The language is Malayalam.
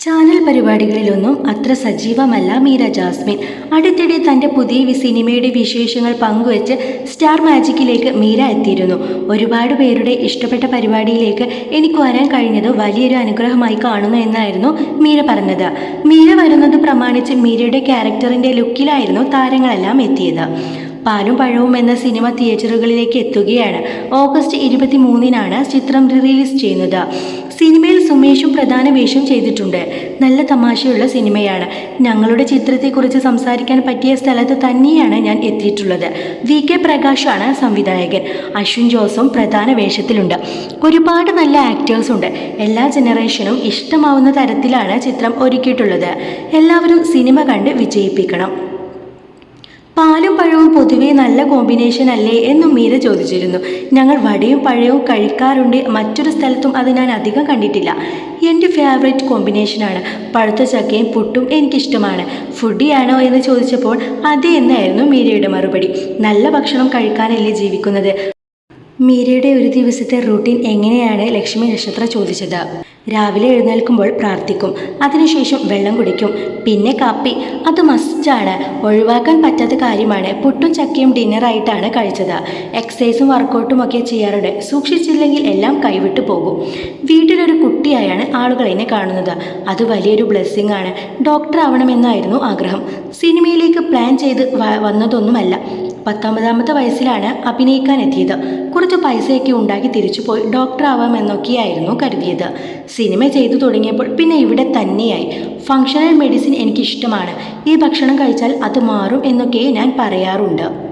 ചാനൽ പരിപാടികളിലൊന്നും അത്ര സജീവമല്ല മീര ജാസ്മിൻ. അടുത്തിടെ തന്റെ പുതിയ സിനിമയുടെ വിശേഷങ്ങൾ പങ്കുവച്ച് സ്റ്റാർ മാജിക്കിലേക്ക് മീര എത്തിയിരുന്നു. ഒരുപാട് പേരുടെ ഇഷ്ടപ്പെട്ട പരിപാടിയിലേക്ക് എനിക്ക് വരാൻ കഴിഞ്ഞത് വലിയൊരു അനുഗ്രഹമായി കാണുന്നു എന്നായിരുന്നു മീര പറഞ്ഞത്. മീര വരുന്നത് പ്രമാണിച്ച് മീരയുടെ ക്യാരക്ടറിന്റെ ലുക്കിലായിരുന്നു താരങ്ങളെല്ലാം എത്തിയത്. പാലും പഴവും എന്ന സിനിമ തിയേറ്ററുകളിലേക്ക് എത്തുകയാണ്. ഓഗസ്റ്റ് ഇരുപത്തി മൂന്നിനാണ് ചിത്രം റിലീസ് ചെയ്യുന്നത്. സിനിമയിൽ സുമേഷും പ്രധാന വേഷം ചെയ്തിട്ടുണ്ട്. നല്ല തമാശയുള്ള സിനിമയാണ്. ഞങ്ങളുടെ ചിത്രത്തെക്കുറിച്ച് സംസാരിക്കാൻ പറ്റിയ സ്ഥലത്ത് തന്നെയാണ് ഞാൻ എത്തിയിട്ടുള്ളത്. വി കെ പ്രകാശാണ് സംവിധായകൻ. അശ്വിൻ ജോസും പ്രധാന വേഷത്തിലുണ്ട്. ഒരുപാട് നല്ല ആക്ടേഴ്സ് ഉണ്ട്. എല്ലാ ജനറേഷനും ഇഷ്ടമാവുന്ന തരത്തിലാണ് ചിത്രം ഒരുക്കിയിട്ടുള്ളത്. എല്ലാവരും സിനിമ കണ്ട് വിജയിപ്പിക്കണം. പാലും പഴവും പൊതുവെ നല്ല കോമ്പിനേഷൻ അല്ലേ എന്നും മീര ചോദിച്ചിരുന്നു. ഞങ്ങൾ വടയും പഴവും കഴിക്കാറുണ്ട്. മറ്റൊരു സ്ഥലത്തും അത് ഞാൻ അധികം കണ്ടിട്ടില്ല. എന്റെ ഫേവറേറ്റ് കോമ്പിനേഷനാണ് പഴുത്ത ചക്കയും പുട്ടും എനിക്കിഷ്ടമാണ്. ഫുഡിയാണോ എന്ന് ചോദിച്ചപ്പോൾ അതെ എന്നായിരുന്നു മീരയുടെ മറുപടി. നല്ല ഭക്ഷണം കഴിക്കാനല്ലേ ജീവിക്കുന്നത്. മീരയുടെ ഒരു ദിവസത്തെ റൂട്ടീൻ എങ്ങനെയാണ് ലക്ഷ്മി നക്ഷത്ര ചോദിച്ചത്? രാവിലെ എഴുന്നേൽക്കുമ്പോൾ പ്രാർത്ഥിക്കും. അതിനുശേഷം വെള്ളം കുടിക്കും. പിന്നെ കാപ്പി. അത് മസ്റ്റാണ്. ഒഴിവാക്കാൻ പറ്റാത്ത കാര്യമാണ്. പുട്ടും ചക്കയും ഡിന്നറായിട്ടാണ് കഴിച്ചത്. എക്സസൈസും വർക്കൗട്ടും ഒക്കെ ചെയ്യാറുണ്ട്. സൂക്ഷിച്ചില്ലെങ്കിൽ എല്ലാം കൈവിട്ടു പോകും. വീട്ടിലൊരു കുട്ടിയായാണ് ആളുകൾ എന്നെ കാണുന്നത്. അത് വലിയൊരു ബ്ലെസ്സിങ് ആണ്. ഡോക്ടർ ആവണമെന്നായിരുന്നു ആഗ്രഹം. സിനിമയിലേക്ക് പ്ലാൻ ചെയ്ത് വന്നതൊന്നുമല്ല. പത്തൊമ്പതാമത്തെ വയസ്സിലാണ് അഭിനയിക്കാൻ എത്തിയത് കുറച്ച് പൈസയൊക്കെ ഉണ്ടാക്കി തിരിച്ചുപോയി ഡോക്ടർ ആവാമെന്നൊക്കെയായിരുന്നു കരുതിയത്. സിനിമ ചെയ്തു തുടങ്ങിയപ്പോൾ പിന്നെ ഇവിടെ തന്നെയായി. ഫങ്ഷണൽ മെഡിസിൻ എനിക്കിഷ്ടമാണ്. ഈ ഭക്ഷണം കഴിച്ചാൽ അത് മാറും എന്നൊക്കെ ഞാൻ പറയാറുണ്ട്.